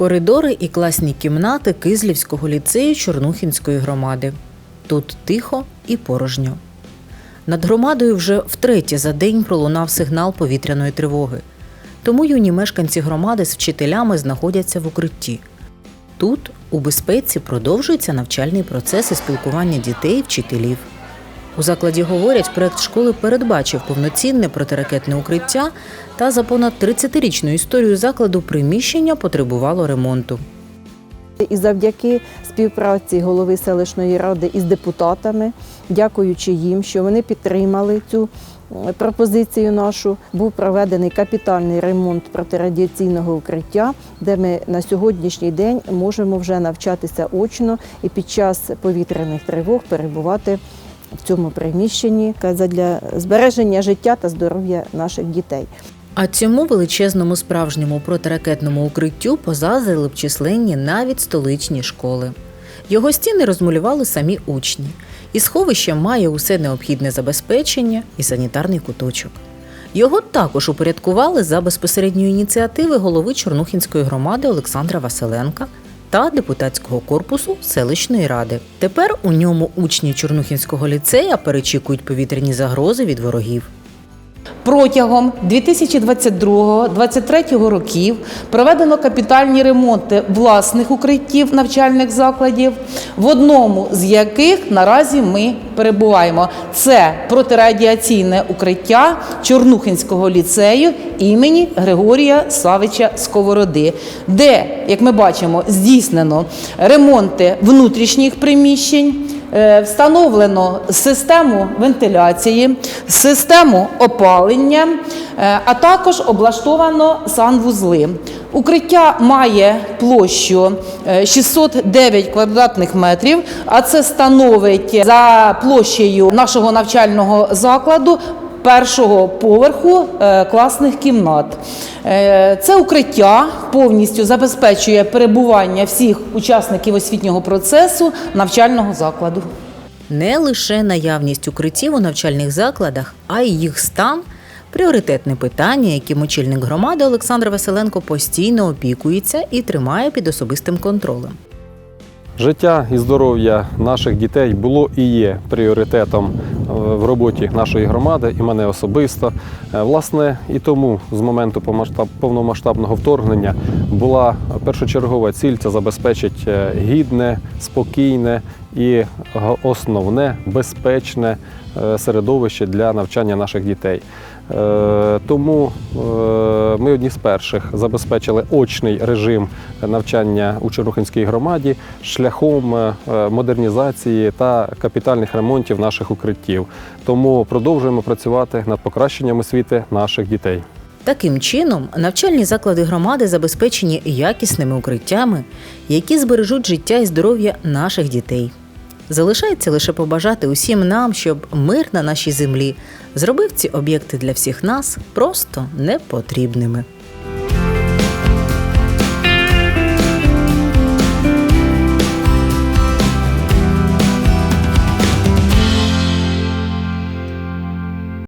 Коридори і класні кімнати Кизлівського ліцею Чорнухінської громади. Тут тихо і порожньо. Над громадою вже втретє за день пролунав сигнал повітряної тривоги. Тому юні мешканці громади з вчителями знаходяться в укритті. Тут, у безпеці, продовжується навчальний процес і спілкування дітей вчителів. У закладі говорять, проект школи передбачив повноцінне протиракетне укриття та за понад 30-річну історію закладу приміщення потребувало ремонту. І завдяки співпраці голови селищної ради із депутатами, дякуючи їм, що вони підтримали цю е, пропозицію нашу, був проведений капітальний ремонт протирадіаційного укриття, де ми на сьогоднішній день можемо вже навчатися очно і під час повітряних тривог перебувати в цьому приміщенні для збереження життя та здоров'я наших дітей. А цьому величезному справжньому протиракетному укриттю позазрили б численні навіть столичні школи. Його стіни розмалювали самі учні, і сховище має усе необхідне забезпечення і санітарний куточок. Його також упорядкували за безпосередньої ініціативи голови Чорнухінської громади Олександра Василенка та депутатського корпусу селищної ради. Тепер у ньому учні Чорнухінського ліцея перечікують повітряні загрози від ворогів. Протягом 2022-2023 років проведено капітальні ремонти власних укриттів навчальних закладів, в одному з яких наразі ми перебуваємо. Це протирадіаційне укриття Чорнухинського ліцею імені Григорія Савича Сковороди, де, як ми бачимо, здійснено ремонти внутрішніх приміщень. Е, Встановлено систему вентиляції, систему опалення, е, а також облаштовано санвузли. Укриття має площу е, 609 квадратних метрів, а це становить за площею нашого навчального закладу першого поверху е, класних кімнат. Е, Це укриття повністю забезпечує перебування всіх учасників освітнього процесу навчального закладу. Не лише наявність укриттів у навчальних закладах, а й їх стан пріоритетне питання, яким очільник громади Олександр Василенко постійно опікується і тримає під особистим контролем. Життя і здоров'я наших дітей було і є пріоритетом е, в роботі нашої громади і мене особисто. Е, Власне, і тому з моменту повномасштабного вторгнення була першочергова ціль це забезпечить е, гідне, спокійне і основне безпечне середовище для навчання наших дітей. Е, Тому е, ми одні з перших забезпечили очний режим навчання у Чорнухинській громаді шляхом е, модернізації та капітальних ремонтів наших укриттів. Тому продовжуємо працювати над покращенням освіти наших дітей. Таким чином, навчальні заклади громади забезпечені якісними укриттями, які збережуть життя і здоров'я наших дітей. Залишається лише побажати усім нам, щоб мир на нашій землі зробив ці об'єкти для всіх нас просто непотрібними.